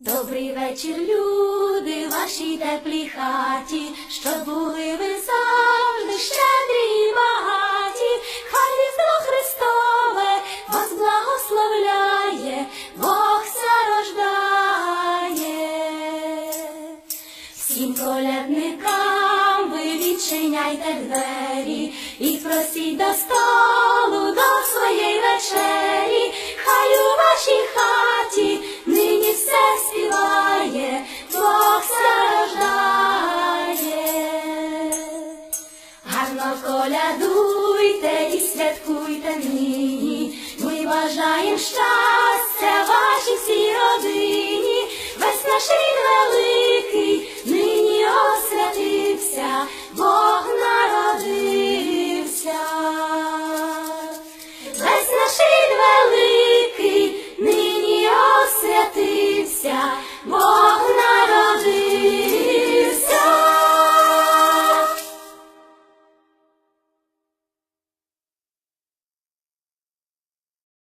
Добрий вечір, люди, вашій теплій хаті, щоб були ви завжди щедрі і багаті, хай різдво Христове вас благословляє, Бог ся рождає. Всім колядникам ви відчиняйте двері і просіть до столу Рано колядуйте і святкуйте нині, ми бажаєм щастя вашій всій родині, весь наш рід великий нині освятився.